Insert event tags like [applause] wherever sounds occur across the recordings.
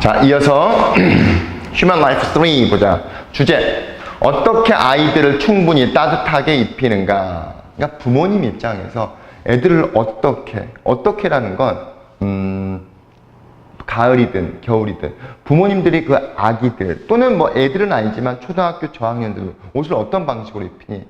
자, 이어서 [clears throat] Human Life 3 보자. 주제. 어떻게 아이들을 충분히 따뜻하게 입히는가. 그러니까 부모님 입장에서 애들을 어떻게, 어떻게라는 건, 음, 가을이든 겨울이든 부모님들이 그 아기들 또는 뭐 애들은 아니지만 초등학교 저학년들 옷을 어떤 방식으로 입히니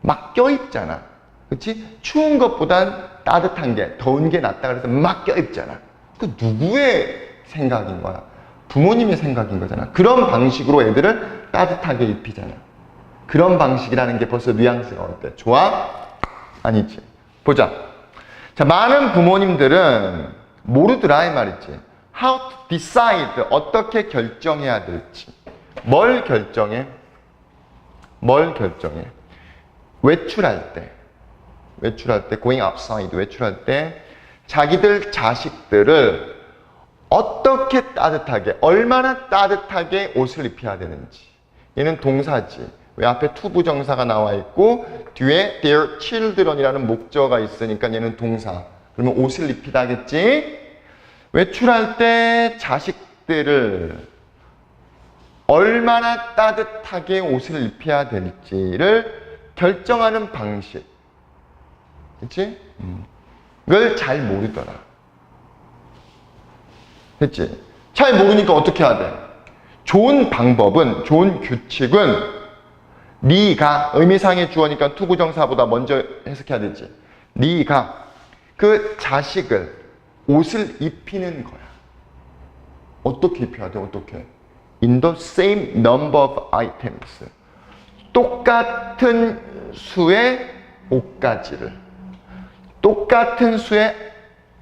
막 껴입잖아. 그렇지? 추운 것보단 따뜻한 게 더운 게 낫다 그래서 막 껴입잖아. 그 누구의 생각인 거야? 부모님의 생각인 거잖아. 그런 방식으로 애들을 따뜻하게 입히잖아. 그런 방식이라는 게 벌써 뉘앙스가 어때? 좋아? 아니지. 보자. 자, 많은 부모님들은 모르더라 이 말이지. How to decide 어떻게 결정해야 될지. 뭘 결정해? 뭘 결정해? 외출할 때, 외출할 때, going outside, 외출할 때, 자기들 자식들을 어떻게 따뜻하게, 얼마나 따뜻하게 옷을 입혀야 되는지. 얘는 동사지. 왜 앞에 투부정사가 나와 있고, 뒤에 their children이라는 목적어가 있으니까 얘는 동사. 그러면 옷을 입히다 하겠지? 외출할 때 자식들을 얼마나 따뜻하게 옷을 입혀야 될지를 결정하는 방식. 그치? 그걸 잘 모르더라. 됐지? 잘 모르니까 어떻게 해야 돼? 좋은 방법은, 좋은 규칙은 네가 의미상의 주어니까 투부정사보다 먼저 해석해야 되지. 네가 그 자식을 옷을 입히는 거야. 어떻게 입혀야 돼? 어떻게? In the same number of items. 똑같은 수의 옷가지를 똑같은 수의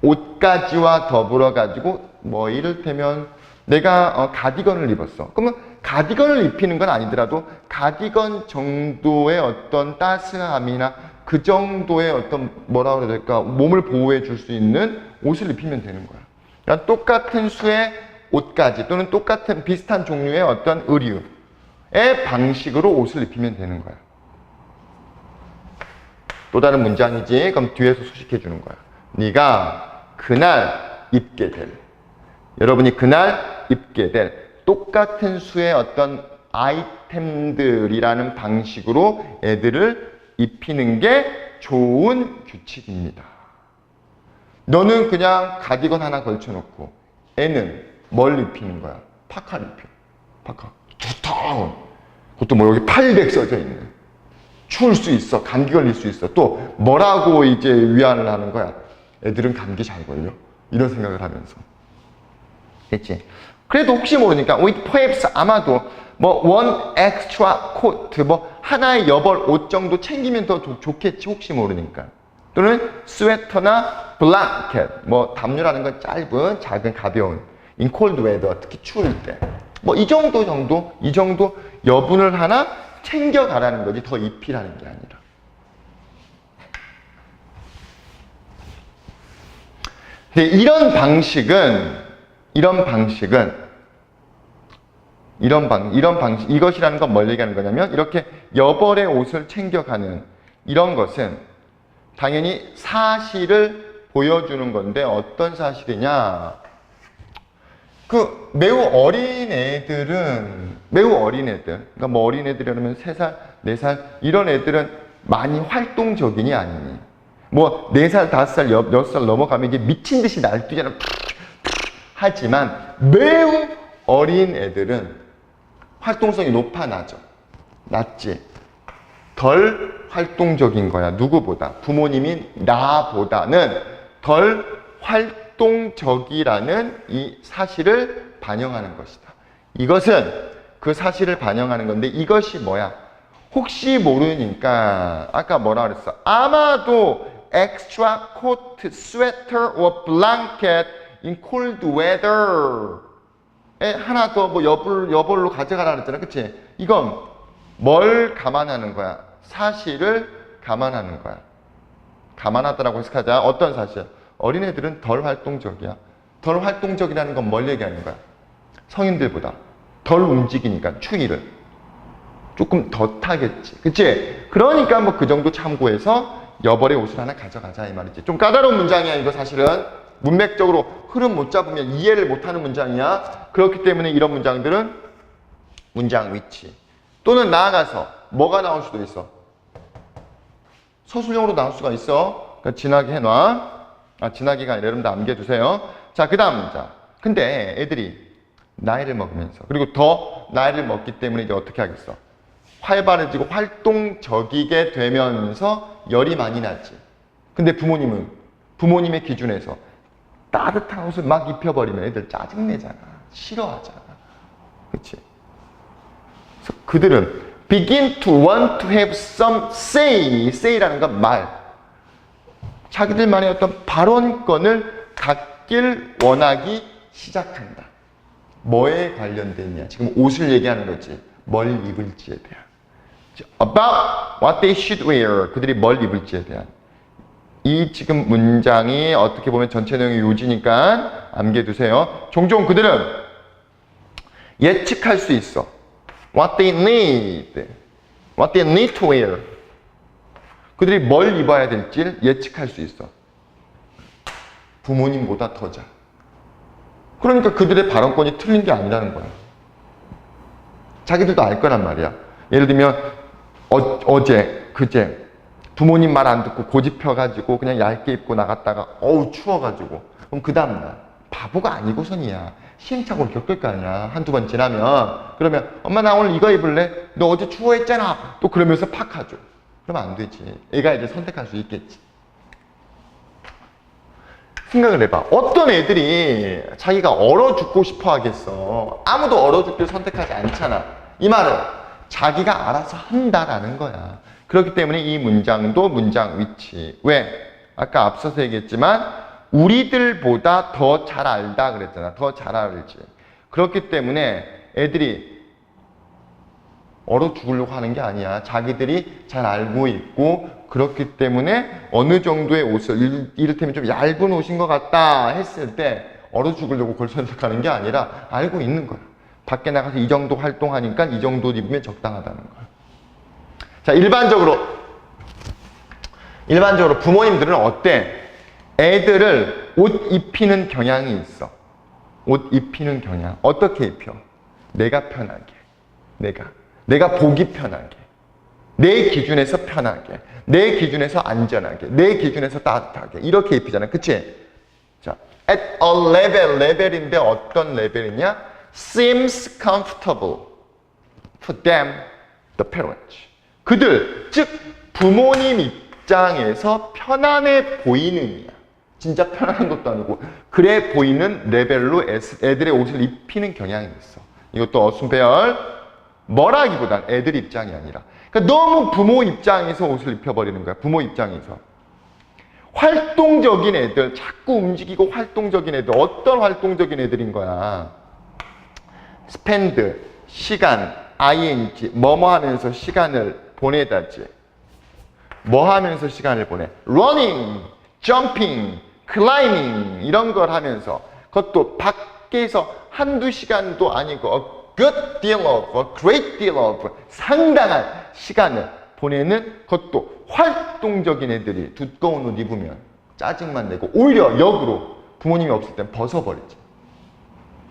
옷가지와 더불어 가지고 뭐 이를테면 내가 어, 가디건을 입었어. 그러면 가디건을 입히는 건 아니더라도 가디건 정도의 어떤 따스함이나 그 정도의 어떤 뭐라 그래야 될까 몸을 보호해 줄 수 있는 옷을 입히면 되는 거야. 그러니까 똑같은 수의 옷가지 또는 똑같은 비슷한 종류의 어떤 의류의 방식으로 옷을 입히면 되는 거야. 또 다른 문장이지. 그럼 뒤에서 소식해 주는 거야. 네가 그날 입게 될 여러분이 그날 입게 될 똑같은 수의 어떤 아이템들이라는 방식으로 애들을 입히는 게 좋은 규칙입니다. 너는 그냥 가디건 하나 걸쳐놓고 애는 뭘 입히는 거야? 파카를 입혀. 파카. 좋다. 그것도 뭐 여기 800 써져 있는. 추울 수 있어. 감기 걸릴 수 있어. 또 뭐라고 이제 위안을 하는 거야? 애들은 감기 잘 걸려. 이런 생각을 하면서. 됐지? 그래도 혹시 모르니까 with perhaps 아마도 뭐 one extra coat 뭐 하나의 여벌 옷 정도 챙기면 더 좋, 좋겠지 혹시 모르니까. 또는 스웨터나 블랑켓 뭐 담요라는 건 짧은 작은 가벼운. in cold weather 특히 추울 때. 뭐 이 정도 정도 이 정도 여분을 하나 챙겨 가라는 거지 더 입히라는 게 아니라. 근데 이런 방식은 이런 방식은 이런 방 이런 방식 이것이라는 건 뭘 얘기하는 거냐면 이렇게 여벌의 옷을 챙겨가는 이런 것은 당연히 사실을 보여주는 건데 어떤 사실이냐? 그 매우 어린 애들은 매우 어린 애들 그러니까 뭐 어린 애들이라면 세 살, 네살 이런 애들은 많이 활동적이니 아니니 뭐네 살, 다섯 살, 여- 여섯 살 넘어가면 이게 미친 듯이 날뛰잖아. 하지만 매우 어린 애들은 활동성이 높아 나죠. 낮지. 덜 활동적인 거야. 누구보다. 부모님인 나보다는 덜 활동적이라는 이 사실을 반영하는 것이다. 이것은 그 사실을 반영하는 건데 이것이 뭐야? 혹시 모르니까 아까 뭐라 그랬어? 아마도 extra coat, sweater or blanket in cold weather 에 하나 더 뭐 여벌 여벌로 가져가라 그랬잖아. 그치 이건 뭘 감안하는 거야? 사실을 감안하는 거야. 감안하다라고 해석하자. 어떤 사실? 어린애들은 덜 활동적이야. 덜 활동적이라는 건 뭘 얘기하는 거야? 성인들보다 덜 움직이니까 추위를 조금 더 타겠지. 그치? 그러니까 뭐 그 정도 참고해서 여벌의 옷을 하나 가져가자 이 말이지. 좀 까다로운 문장이야 이거 사실은. 문맥적으로 흐름 못 잡으면 이해를 못하는 문장이야. 그렇기 때문에 이런 문장들은 문장 위치 또는 나아가서 뭐가 나올 수도 있어. 서술형으로 나올 수가 있어. 그러니까 진하게 해놔. 아, 진하게가 아니라 여러분 남겨두세요. 자, 그 다음 문장. 근데 애들이 나이를 먹으면서 그리고 더 나이를 먹기 때문에 이제 어떻게 하겠어? 활발해지고 활동적이게 되면서 열이 많이 나지. 근데 부모님은 부모님의 기준에서 따뜻한 옷을 막 입혀버리면 애들 짜증내잖아. 싫어하잖아. 그치? 그래서 그들은 begin to want to have some say. say라는 건 말. 자기들만의 어떤 발언권을 갖길 원하기 시작한다. 뭐에 관련됐냐? 지금 옷을 얘기하는 거지. 뭘 입을지에 대한. About what they should wear. 그들이 뭘 입을지에 대한. 이 지금 문장이 어떻게 보면 전체 내용의 요지니까 암기해 두세요. 종종 그들은 예측할 수 있어. What they need. What they need to wear. 그들이 뭘 입어야 될지를 예측할 수 있어. 부모님보다 더 잘. 그러니까 그들의 발언권이 틀린 게 아니라는 거야. 자기들도 알 거란 말이야. 예를 들면 어, 제 그제 부모님 말 안 듣고 고집펴가지고 그냥 얇게 입고 나갔다가 어우 추워가지고 그럼 그 다음날 바보가 아니고선이야. 시행착오를 겪을 거 아니야. 한두 번 지나면 그러면 엄마 나 오늘 이거 입을래? 너 어제 추워했잖아. 또 그러면서 팍 하죠. 그러면 안 되지. 애가 이제 선택할 수 있겠지. 생각을 해봐. 어떤 애들이 자기가 얼어 죽고 싶어 하겠어. 아무도 얼어 죽기를 선택하지 않잖아. 이 말은 자기가 알아서 한다라는 거야. 그렇기 때문에 이 문장도 문장 위치. 왜? 아까 앞서서 얘기했지만 우리들보다 더 잘 알다 그랬잖아. 더 잘 알지. 그렇기 때문에 애들이 얼어 죽으려고 하는 게 아니야. 자기들이 잘 알고 있고 그렇기 때문에 어느 정도의 옷을 일- 이를테면 좀 얇은 옷인 것 같다 했을 때 얼어 죽으려고 그걸 선택하는 게 아니라 알고 있는 거야. 밖에 나가서 이 정도 활동하니까 이 정도 입으면 적당하다는 거야. 자, 일반적으로 일반적으로 부모님들은 어때? 애들을 옷 입히는 경향이 있어. 옷 입히는 경향. 어떻게 입혀? 내가 편하게. 내가. 내가 보기 편하게. 내 기준에서 편하게. 내 기준에서 안전하게. 내 기준에서 따뜻하게. 이렇게 입히잖아. 그치? 자, at a level. 레벨인데 어떤 레벨이냐? seems comfortable for them, the parents. 그들, 즉, 부모님 입장에서 편안해 보이는이야. 진짜 편안한 것도 아니고, 그래 보이는 레벨로 애들의 옷을 입히는 경향이 있어. 이것도 어순배열, 뭐라기보단 애들 입장이 아니라. 그러니까 너무 부모 입장에서 옷을 입혀버리는 거야. 부모 입장에서. 활동적인 애들, 자꾸 움직이고 활동적인 애들, 어떤 활동적인 애들인 거야. 스펜드, 시간, ing, 뭐뭐 하면서 시간을 보내다지. 뭐 하면서 시간을 보내? running, jumping, climbing 이런 걸 하면서 그것도 밖에서 한두 시간도 아니고 a good deal of, a great deal of 상당한 시간을 보내는 그것도 활동적인 애들이 두꺼운 옷 입으면 짜증만 내고 오히려 역으로 부모님이 없을 땐 벗어버리지.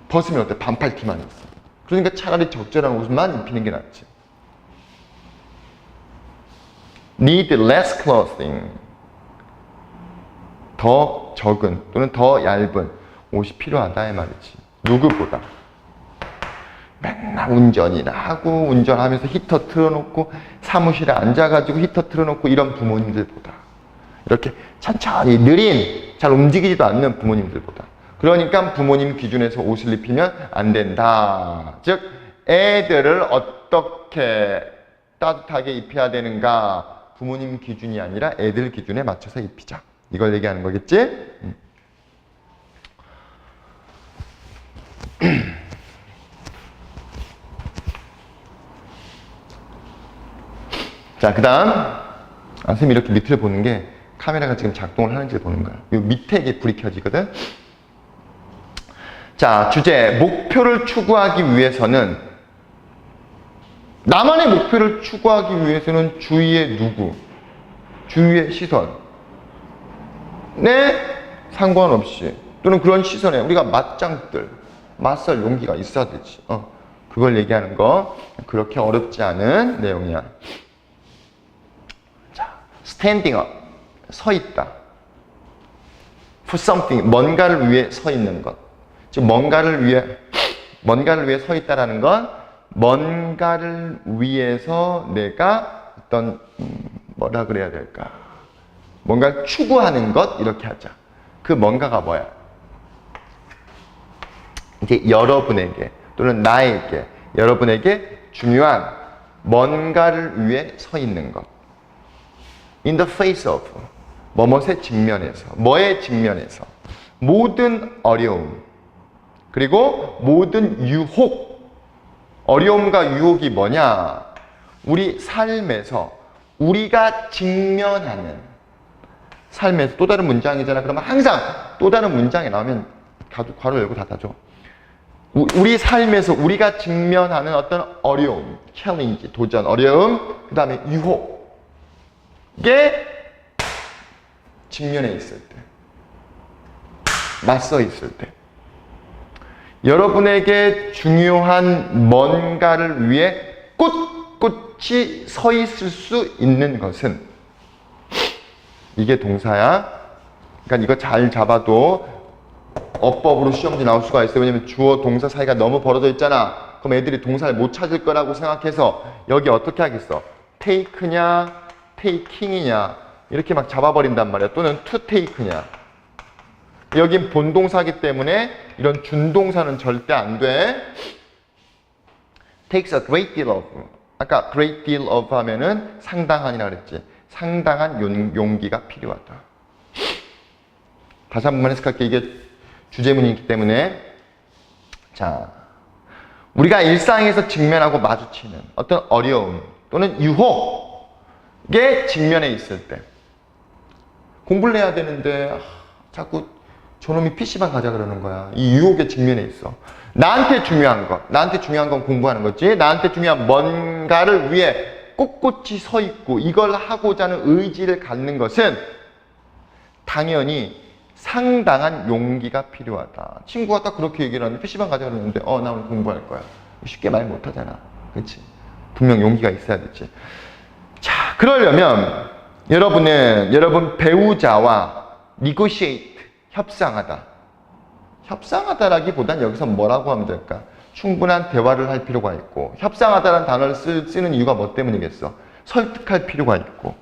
벗으면 어때? 반팔 티만 있어. 그러니까 차라리 적절한 옷만 입히는 게 낫지. Need less clothing. 더 적은 또는 더 얇은 옷이 필요하다 이 말이지. 누구보다. 맨날 운전이나 하고 운전하면서 히터 틀어놓고 사무실에 앉아가지고 히터 틀어놓고 이런 부모님들보다 이렇게 천천히 느린 잘 움직이지도 않는 부모님들보다 그러니까 부모님 기준에서 옷을 입히면 안 된다. 즉 애들을 어떻게 따뜻하게 입혀야 되는가 부모님 기준이 아니라 애들 기준에 맞춰서 입히자. 이걸 얘기하는 거겠지? 음. [clears throat] 자, 그 다음. 아, 선생님 이렇게 밑을 보는 게 카메라가 지금 작동을 하는지를 보는 거야. 이 밑에 이게 불이 켜지거든? 자, 주제. 목표를 추구하기 위해서는 나만의 목표를 추구하기 위해서는 주위의 누구, 주위의 시선, 네? 상관없이 또는 그런 시선에 우리가 맞짱들, 맞설 용기가 있어야 되지. 어, 그걸 얘기하는 거 그렇게 어렵지 않은 내용이야. 자, standing up, 서 있다. for something, 뭔가를 위해 서 있는 것. 즉 뭔가를 위해 뭔가를 위해 서 있다라는 건 뭔가를 위해서 내가 어떤 음, 뭐라 그래야 될까? 뭔가를 추구하는 것 이렇게 하자. 그 뭔가가 뭐야? 이제 여러분에게 또는 나에게 여러분에게 중요한 뭔가를 위해 서 있는 것. In the face of 뭐뭇의 직면에서 뭐의 직면에서 모든 어려움 그리고 모든 유혹 어려움과 유혹이 뭐냐? 우리 삶에서 우리가 직면하는 삶에서 또 다른 문장이잖아. 그러면 항상 또 다른 문장이 나오면 괄호 열고 닫아줘. 우- 우리 삶에서 우리가 직면하는 어떤 어려움, 챌린지, 도전, 어려움, 그 다음에 유혹에 직면해 있을 때, 맞서 있을 때, 여러분에게 중요한 뭔가를 위해 꿋꿋이 서 있을 수 있는 것은 이게 동사야. 그러니까 이거 잘 잡아도 어법으로 시험지 나올 수가 있어요. 왜냐면 주어 동사 사이가 너무 벌어져 있잖아. 그럼 애들이 동사를 못 찾을 거라고 생각해서 여기 어떻게 하겠어? take냐, taking이냐 이렇게 막 잡아버린단 말이야. 또는 to take냐. 여긴 본동사기 때문에 이런 준동사는 절대 안 돼. takes a great deal of. 아까 great deal of 하면은 상당한이라 그랬지. 상당한 용, 용기가 필요하다. 다시 한 번만 해석할게. 이게 주제문이기 때문에. 자. 우리가 일상에서 직면하고 마주치는 어떤 어려움 또는 유혹에 직면해 있을 때. 공부를 해야 되는데, 아, 자꾸 저놈이 PC방 가자 그러는 거야. 이 유혹에 직면해 있어. 나한테 중요한 것, 나한테 중요한 건 공부하는 거지. 나한테 중요한 뭔가를 위해 꼿꼿이 서 있고 이걸 하고자 하는 의지를 갖는 것은 당연히 상당한 용기가 필요하다. 친구가 딱 그렇게 얘기를 하는데 PC방 가자 그러는데 어, 나 오늘 공부할 거야. 쉽게 말 못 하잖아. 그렇지? 분명 용기가 있어야 되지. 자, 그러려면 여러분은 여러분 배우자와 negotiate 협상하다. 협상하다라기보단 여기서 뭐라고 하면 될까? 충분한 대화를 할 필요가 있고 협상하다라는 단어를 쓰, 쓰는 이유가 뭐 때문이겠어? 설득할 필요가 있고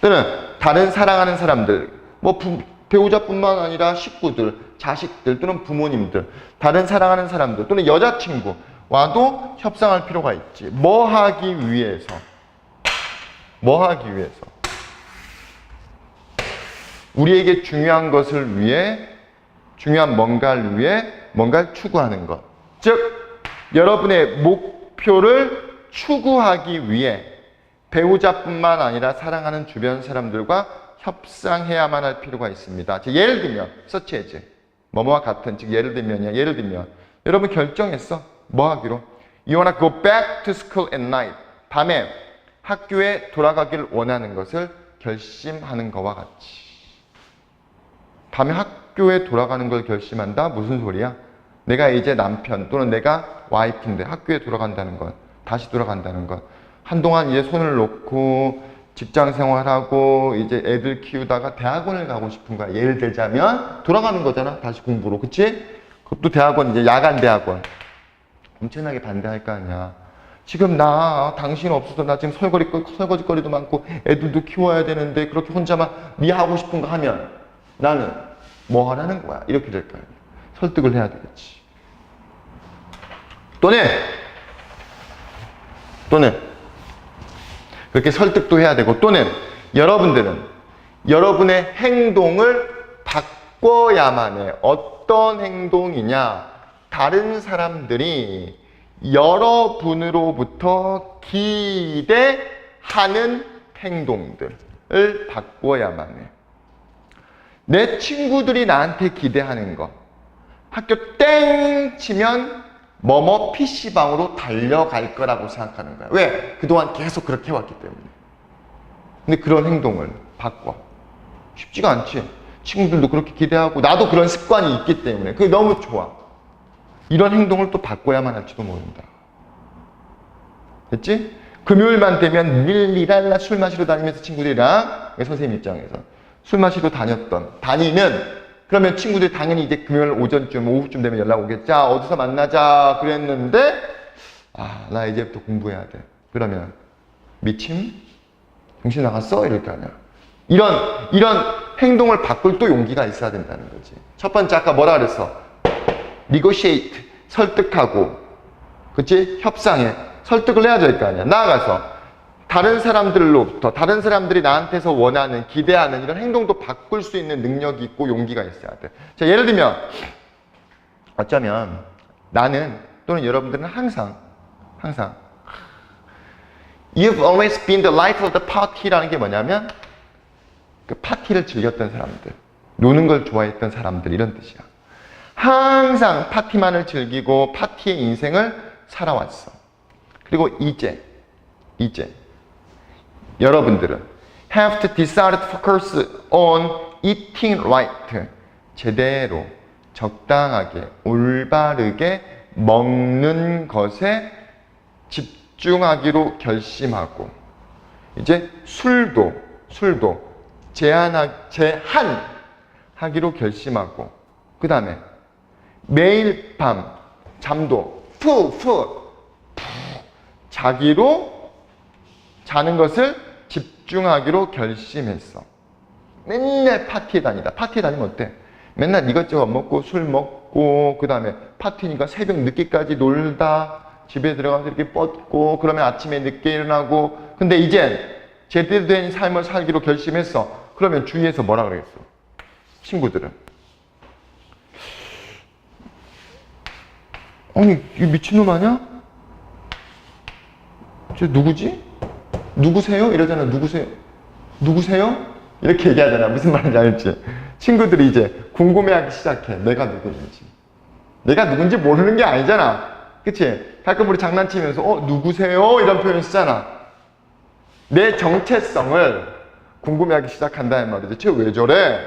또는 다른 사랑하는 사람들 뭐 부- 배우자뿐만 아니라 식구들, 자식들 또는 부모님들 다른 사랑하는 사람들 또는 여자친구 와도 협상할 필요가 있지. 뭐 하기 위해서? 뭐 하기 위해서? 우리에게 중요한 것을 위해 중요한 뭔가를 위해 뭔가를 추구하는 것. 즉, 여러분의 목표를 추구하기 위해 배우자뿐만 아니라 사랑하는 주변 사람들과 협상해야만 할 필요가 있습니다. 즉, 예를 들면, 서치해지. 뭐뭐와 같은, 즉, 예를 들면이야. 예를 들면, 여러분 결정했어. 뭐 하기로? You wanna go back to school at night. 밤에 학교에 돌아가길 원하는 것을 결심하는 것과 같이. 밤에 학교에 돌아가는 걸 결심한다? 무슨 소리야? 내가 이제 남편 또는 내가 와이프인데 학교에 돌아간다는 것, 다시 돌아간다는 것. 한동안 이제 손을 놓고 직장 생활하고 이제 애들 키우다가 대학원을 가고 싶은 거야. 예를 들자면 돌아가는 거잖아. 다시 공부로. 그치? 그것도 대학원, 이제 야간 대학원. 엄청나게 반대할 거 아니야. 지금 나 당신 없어서 나 지금 설거지 설거지거리도 많고 애들도 키워야 되는데 그렇게 혼자만 네 하고 싶은 거 하면 나는 뭐 하라는 거야 이렇게 될 거야. 설득을 해야 되겠지. 또는 또는 그렇게 설득도 해야 되고 또는 여러분들은 여러분의 행동을 바꿔야만 해. 어떤 행동이냐? 다른 사람들이 여러분으로부터 기대하는 행동들을 바꿔야만 해. 내 친구들이 나한테 기대하는 거. 학교 땡 치면 뭐뭐 PC방으로 달려갈 거라고 생각하는 거야. 왜? 그동안 계속 그렇게 해왔기 때문에. 근데 그런 행동을 바꿔. 쉽지가 않지. 친구들도 그렇게 기대하고 나도 그런 습관이 있기 때문에 그게 너무 좋아. 이런 행동을 또 바꿔야만 할지도 모른다. 됐지? 금요일만 되면 릴리랄라 술 마시러 다니면서 친구들이랑 선생님 입장에서 술 마시러 다녔던 다니면 그러면 친구들이 당연히 이제 금요일 오전쯤 오후쯤 되면 연락 오겠죠. 자 어디서 만나자 그랬는데 아 나 이제부터 공부해야 돼. 그러면 미침? 정신 나갔어? 이럴 거 아니야. 이런 이런 행동을 바꿀 또 용기가 있어야 된다는 거지. 첫 번째 아까 뭐라 그랬어? negotiate 설득하고 그치 협상해 설득을 해야 될 거 아니야 나아가서 다른 사람들로부터 다른 사람들이 나한테서 원하는 기대하는 이런 행동도 바꿀 수 있는 능력이 있고 용기가 있어야 돼 자 예를 들면 어쩌면 나는 또는 여러분들은 항상 항상 You've always been the life of the party라는 게 뭐냐면 그 파티를 즐겼던 사람들 노는 걸 좋아했던 사람들 이런 뜻이야 항상 파티만을 즐기고 파티의 인생을 살아왔어. 그리고 이제, 이제, 여러분들은 have to decide to focus on eating right. 제대로, 적당하게, 올바르게 먹는 것에 집중하기로 결심하고, 이제 술도, 술도 제한하, 제한하기로 결심하고, 그 다음에 매일 밤 잠도 푹 자기로 자는 것을 집중하기로 결심했어. 맨날 파티에 다니다. 파티에 다니면 어때? 맨날 이것저것 먹고 술 먹고 그 다음에 파티니까 새벽 늦게까지 놀다 집에 들어가서 이렇게 뻗고 그러면 아침에 늦게 일어나고 근데 이젠 제대로 된 삶을 살기로 결심했어. 그러면 주위에서 뭐라 그러겠어? 친구들은 아니, 이 미친놈 아니야? 저 누구지? 누구세요? 이러잖아. 누구세요? 누구세요? 이렇게 얘기하잖아. 무슨 말인지 알지? 친구들이 이제 궁금해하기 시작해. 내가 누구인지. 내가 누군지 모르는 게 아니잖아. 그치? 가끔 우리 장난치면서, 어, 누구세요? 이런 표현 쓰잖아. 내 정체성을 궁금해하기 시작한다는 말이지. 쟤왜 저래?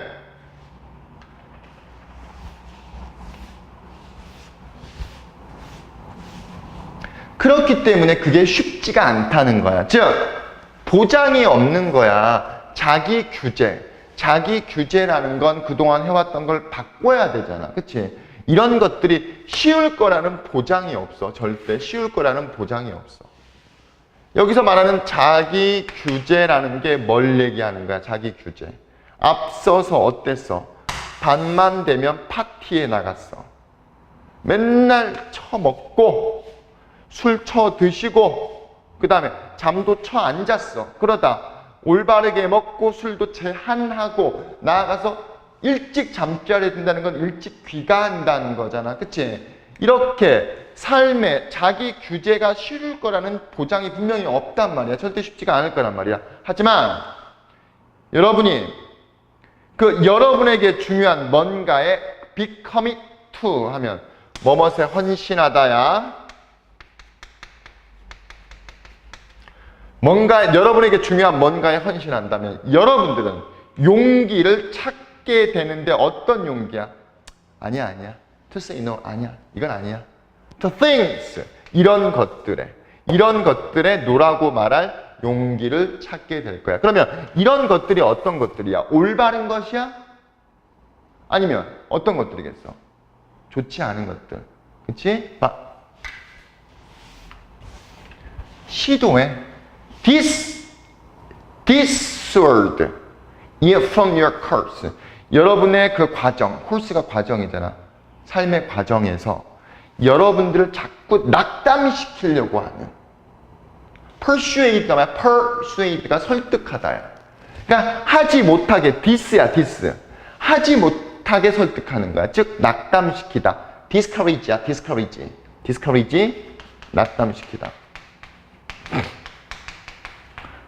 그렇기 때문에 그게 쉽지가 않다는 거야. 즉, 보장이 없는 거야. 자기 규제. 자기 규제라는 건 그동안 해왔던 걸 바꿔야 되잖아. 그치? 이런 것들이 쉬울 거라는 보장이 없어. 절대 쉬울 거라는 보장이 없어. 여기서 말하는 자기 규제라는 게 뭘 얘기하는 거야? 자기 규제. 앞서서 어땠어? 밤만 되면 파티에 나갔어. 맨날 처먹고 술 쳐 드시고 그 다음에 잠도 쳐 앉았어. 그러다 올바르게 먹고 술도 제한하고 나아가서 일찍 잠자리에 든다는 건 일찍 귀가한다는 거잖아. 그치? 이렇게 삶에 자기 규제가 쉬울 거라는 보장이 분명히 없단 말이야. 절대 쉽지가 않을 거란 말이야. 하지만 여러분이 그 여러분에게 중요한 뭔가에 to 하면 뭐뭇에 헌신하다야 뭔가 여러분에게 중요한 뭔가에 헌신한다면 여러분들은 용기를 찾게 되는데 어떤 용기야? 아니야 아니야. To say no 아니야. 이건 아니야. To things 이런 것들에 이런 것들에 노라고 말할 용기를 찾게 될 거야. 그러면 이런 것들이 어떤 것들이야? 올바른 것이야? 아니면 어떤 것들이겠어? 좋지 않은 것들. 그치? 봐. 시도해. This, this word from your course. 여러분의 그 과정, 코스가 과정이잖아. 삶의 과정에서 여러분들을 자꾸 낙담시키려고 하는 persuade가 persuade가 설득하다야. 그러니까 하지 못하게 this야 this. 하지 못하게 설득하는 거야. 즉 낙담시키다. discourage야 discourage. discourage 낙담시키다.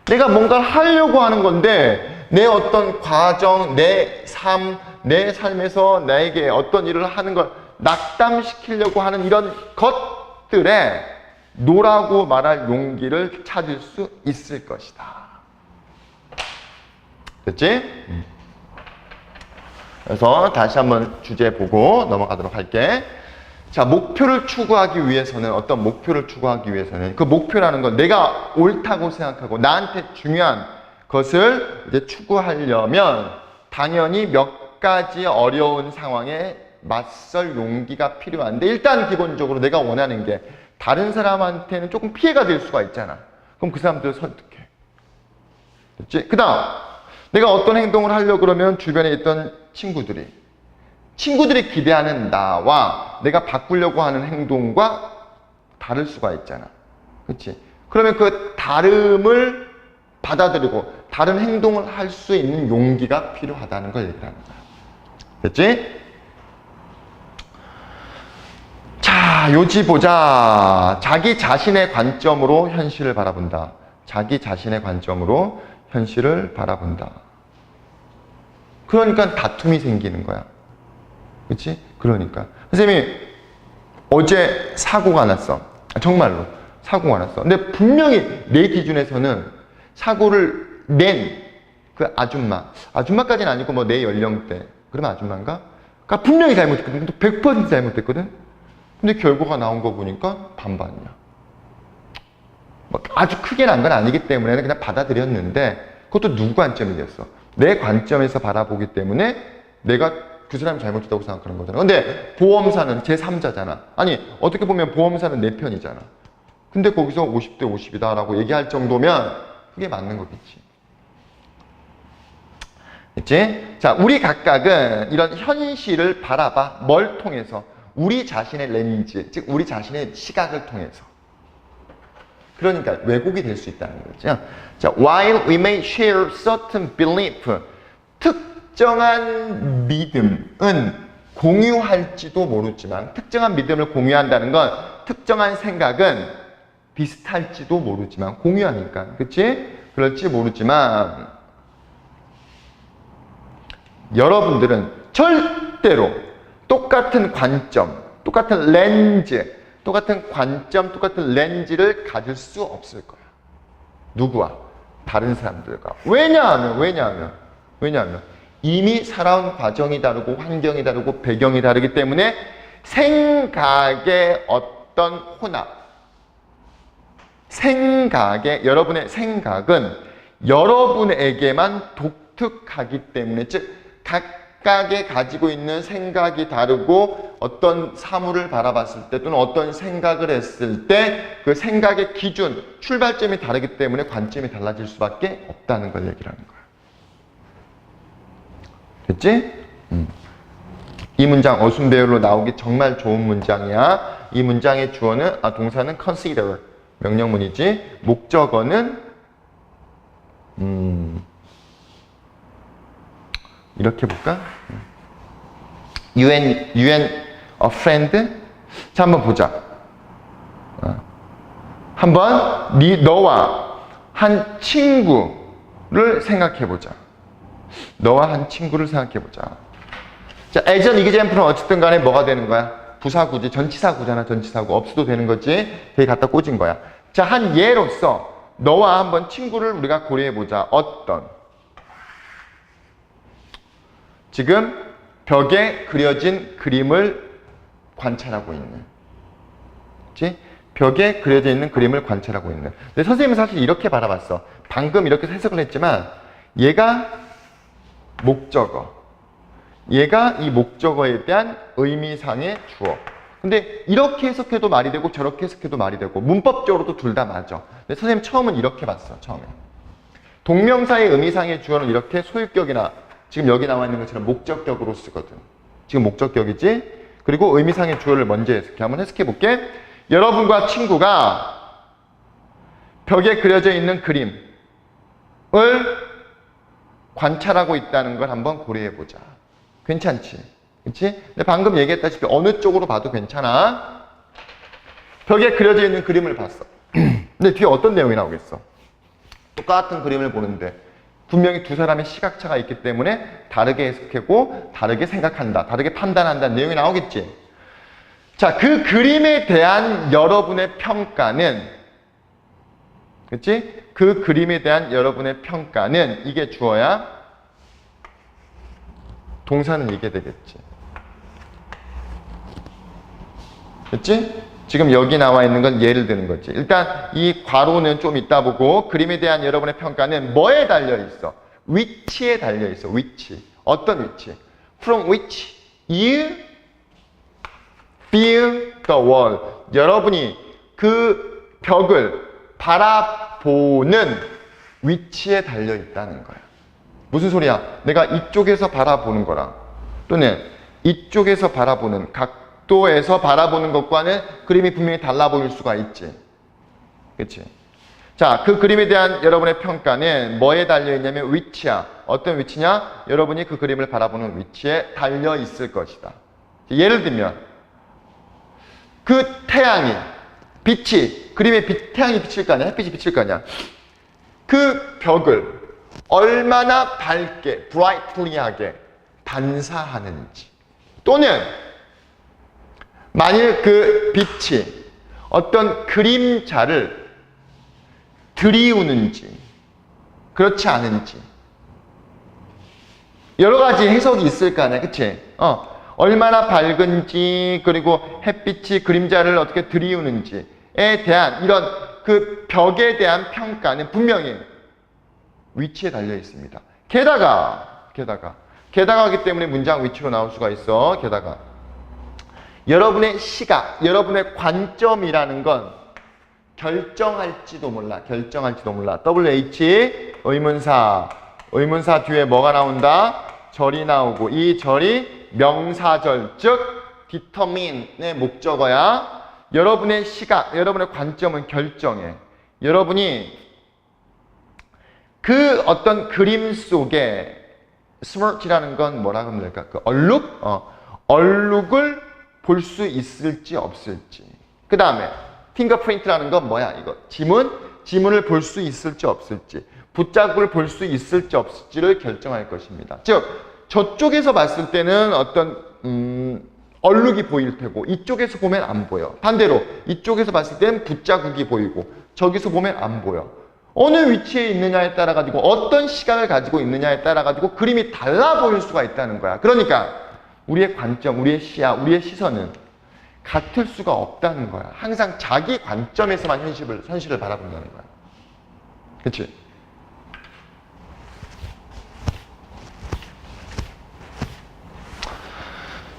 내가 뭔가를 하려고 하는 건데 내 어떤 과정, 내 삶, 내 삶에서 나에게 어떤 일을 하는 걸 낙담시키려고 하는 이런 것들에 노라고 말할 용기를 찾을 수 있을 것이다. 됐지? 그래서 다시 한번 주제 보고 넘어가도록 할게. 자, 목표를 추구하기 위해서는 어떤 목표를 추구하기 위해서는 그 목표라는 건 내가 옳다고 생각하고 나한테 중요한 것을 이제 추구하려면 당연히 몇 가지 어려운 상황에 맞설 용기가 필요한데 일단 기본적으로 내가 원하는 게 다른 사람한테는 조금 피해가 될 수가 있잖아. 그럼 그 사람들을 설득해. 됐지? 그 다음, 내가 어떤 행동을 하려고 그러면 주변에 있던 친구들이, 친구들이 기대하는 나와 내가 바꾸려고 하는 행동과 다를 수가 있잖아. 그치? 그러면 그 다름을 받아들이고 다른 행동을 할 수 있는 용기가 필요하다는 걸 얘기하는 거야. 됐지? 자, 요지 보자. 자기 자신의 관점으로 현실을 바라본다. 자기 자신의 관점으로 현실을 바라본다. 그러니까 다툼이 생기는 거야. 그치? 그러니까. 선생님이 어제 사고가 났어. 아, 정말로. 사고가 났어. 근데 분명히 내 기준에서는 사고를 낸 그 아줌마. 아줌마까지는 아니고 뭐 내 연령대. 그러면 아줌마인가? 그러니까 분명히 잘못했거든. 100% 잘못했거든. 근데 결과가 나온 거 보니까 반반이야. 뭐 아주 크게 난 건 아니기 때문에 그냥 받아들였는데 그것도 누구 관점이겠어? 내 관점에서 바라보기 때문에 내가 그 사람이 잘못했다고 생각하는 거잖아. 근데 보험사는 제3자잖아. 아니, 어떻게 보면 보험사는 내 편이잖아. 근데 거기서 50대 50이다 라고 얘기할 정도면 그게 맞는 거겠지. 됐지? 자, 우리 각각은 이런 현실을 바라봐. 뭘 통해서? 우리 자신의 렌즈, 즉 우리 자신의 시각을 통해서. 그러니까 왜곡이 될 수 있다는 거죠. 자, while we may share certain belief, 특 정한 믿음은 공유할지도 모르지만 특정한 믿음을 공유한다는 건 특정한 생각은 비슷할지도 모르지만 공유하니까 그치? 그럴지 모르지만 여러분들은 절대로 똑같은 관점, 똑같은 렌즈, 똑같은 관점, 똑같은 렌즈를 가질 수 없을 거야. 누구와? 다른 사람들과. 왜냐하면, 왜냐하면, 왜냐하면, 이미 살아온 과정이 다르고, 환경이 다르고, 배경이 다르기 때문에 생각의 어떤 혼합, 생각의, 여러분의 생각은 여러분에게만 독특하기 때문에, 즉, 각각의 가지고 있는 생각이 다르고 어떤 사물을 바라봤을 때 또는 어떤 생각을 했을 때 그 생각의 기준, 출발점이 다르기 때문에 관점이 달라질 수밖에 없다는 걸 얘기를 하는 거야. 됐지? 음. 이 문장 어순 배열로 나오기 정말 좋은 문장이야. 이 문장의 주어는 아 동사는 consider 명령문이지. 목적어는 음. 이렇게 볼까? You and a friend? 자, 한번 보자. 어. 한번 네, 너와 한 친구를 생각해 보자. 너와 한 친구를 생각해 보자. 자, as an example은 어쨌든 간에 뭐가 되는 거야? 부사구지, 전치사구잖아, 전치사구. 없어도 되는 거지. 되게 갖다 꽂은 거야. 자, 한 예로서 너와 한번 친구를 우리가 고려해 보자. 어떤? 지금 벽에 그려진 그림을 관찰하고 있는. 그치? 벽에 그려져 있는 그림을 관찰하고 있는. 근데 선생님은 사실 이렇게 바라봤어. 방금 이렇게 해석을 했지만 얘가 목적어. 얘가 이 목적어에 대한 의미상의 주어. 근데 이렇게 해석해도 말이 되고 저렇게 해석해도 말이 되고 문법적으로도 둘 다 맞아. 근데 선생님 처음은 이렇게 봤어. 처음에. 동명사의 의미상의 주어는 이렇게 소유격이나 지금 여기 나와 있는 것처럼 목적격으로 쓰거든. 지금 목적격이지? 그리고 의미상의 주어를 먼저 해석해. 한번 해석해 볼게. 여러분과 친구가 벽에 그려져 있는 그림을 관찰하고 있다는 걸 한번 고려해 보자. 괜찮지? 그치? 근데 방금 얘기했다시피 어느 쪽으로 봐도 괜찮아. 벽에 그려져 있는 그림을 봤어. [clears throat] 근데 뒤에 어떤 내용이 나오겠어? 똑같은 그림을 보는데 분명히 두 사람의 시각차가 있기 때문에 다르게 해석하고 다르게 생각한다. 다르게 판단한다는 내용이 나오겠지. 자, 그 그림에 대한 여러분의 평가는 그치? 그 그림에 대한 여러분의 평가는 이게 주어야 동사는 이게 되겠지. 됐지? 지금 여기 나와 있는 건 예를 드는 거지. 일단 이 괄호는 좀 이따 보고 그림에 대한 여러분의 평가는 뭐에 달려 있어? 위치에 달려 있어. 위치. 어떤 위치? From which you feel the wall. 여러분이 그 벽을 바라보는 위치에 달려 있다는 거야. 무슨 소리야? 내가 이쪽에서 바라보는 거랑 또는 이쪽에서 바라보는 각도에서 바라보는 것과는 그림이 분명히 달라 보일 수가 있지. 그치? 자, 그 그림에 대한 여러분의 평가는 뭐에 달려 있냐면 위치야. 어떤 위치냐? 여러분이 그 그림을 바라보는 위치에 달려 있을 것이다. 예를 들면 그 태양이 빛이 그림에 빛, 태양이 비칠 거 아니야? 햇빛이 비칠 거 아니야? 그 벽을 얼마나 밝게, 브라이트리하게 반사하는지 또는 만일 그 빛이 어떤 그림자를 들이우는지 그렇지 않은지 여러 가지 해석이 있을 거 아니야 그치? 어, 얼마나 밝은지 그리고 햇빛이 그림자를 어떻게 들이우는지에 대한 이런 그 벽에 대한 평가는 분명히 위치에 달려 있습니다. 게다가 게다가 게다가기 때문에 문장 위치로 나올 수가 있어. 게다가 여러분의 시각, 여러분의 관점이라는 건 결정할지도 몰라. 결정할지도 몰라. WH 의문사 의문사 뒤에 뭐가 나온다? 절이 나오고 이 절이 명사절 즉 determine의 목적어야. 여러분의 시각, 여러분의 관점은 결정해. 여러분이 그 어떤 그림 속에 스머치라는 건 뭐라 그러면 될까? 그 얼룩? 어, 얼룩을 볼 수 있을지 없을지. 그 다음에 핑거프린트라는 건 뭐야? 이거 지문? 지문을 볼 수 있을지 없을지. 붓자국을 볼 수 있을지 없을지를 결정할 것입니다. 즉 저쪽에서 봤을 때는 어떤 음, 얼룩이 보일 테고 이쪽에서 보면 안 보여. 반대로 이쪽에서 봤을 때는 붓자국이 보이고 저기서 보면 안 보여. 어느 위치에 있느냐에 따라 가지고 어떤 시각을 가지고 있느냐에 따라 가지고 그림이 달라 보일 수가 있다는 거야. 그러니까 우리의 관점, 우리의 시야, 우리의 시선은 같을 수가 없다는 거야. 항상 자기 관점에서만 현실을 현실을 바라본다는 거야. 그렇지?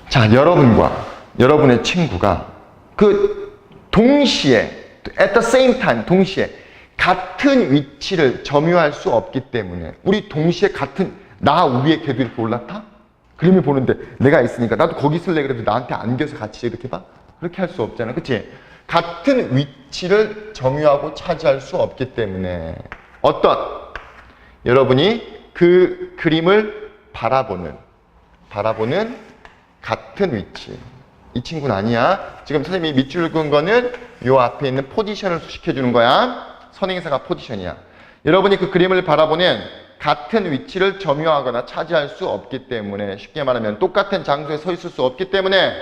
자, 여러분과 여러분의 친구가 그 동시에 at the same time 동시에 같은 위치를 점유할 수 없기 때문에 우리 동시에 같은 나 위에 걔도 이렇게 올라타? 그림을 보는데 내가 있으니까 나도 거기 있을래 그래도 나한테 안겨서 같이 이렇게 봐? 그렇게 할 수 없잖아 그치? 같은 위치를 점유하고 차지할 수 없기 때문에 어떤 여러분이 그 그림을 바라보는 바라보는 같은 위치 이 친구는 아니야 지금 선생님이 밑줄 그은 거는 요 앞에 있는 포지션을 수식해 주는 거야 선행사가 포지션이야. 여러분이 그 그림을 바라보는 같은 위치를 점유하거나 차지할 수 없기 때문에 쉽게 말하면 똑같은 장소에 서 있을 수 없기 때문에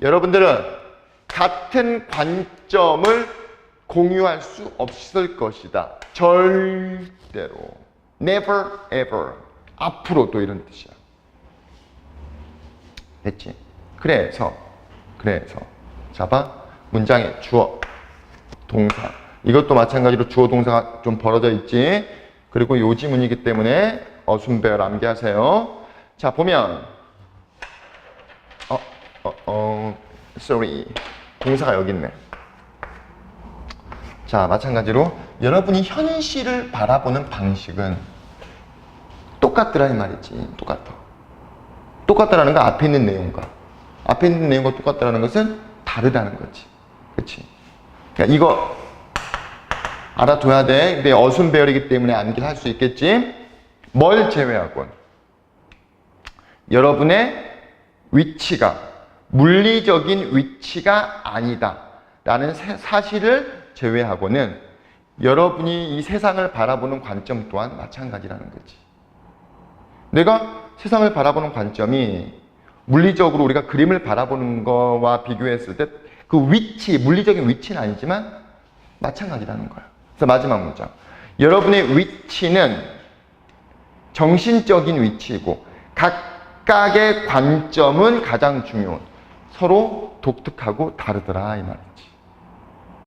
여러분들은 같은 관점을 공유할 수 없을 것이다. 절대로. never ever. 앞으로도 이런 뜻이야. 됐지? 그래서 그래서 잡아 문장의 주어 동사 이것도 마찬가지로 주어 동사가 좀 벌어져 있지. 그리고 요지문이기 때문에 어순배열 암기하세요. 자, 보면 어, 어, 어, sorry. 동사가 여기 있네. 자, 마찬가지로 여러분이 현실을 바라보는 방식은 똑같더라는 말이지. 똑같아. 똑같다라는 건 앞에 있는 내용과 앞에 있는 내용과 똑같다라는 것은 다르다는 거지. 그렇지? 그러니까 이거 알아둬야 돼. 근데 어순 배열이기 때문에 암기를 할 수 있겠지. 뭘 제외하곤 여러분의 위치가 물리적인 위치가 아니다. 라는 사실을 제외하고는 여러분이 이 세상을 바라보는 관점 또한 마찬가지라는 거지. 내가 세상을 바라보는 관점이 물리적으로 우리가 그림을 바라보는 거와 비교했을 때 그 위치, 물리적인 위치는 아니지만 마찬가지라는 거야. 그래서 마지막 문장. 여러분의 위치는 정신적인 위치이고 각 각각의 관점은 가장 중요한 서로 독특하고 다르더라 이 말이지.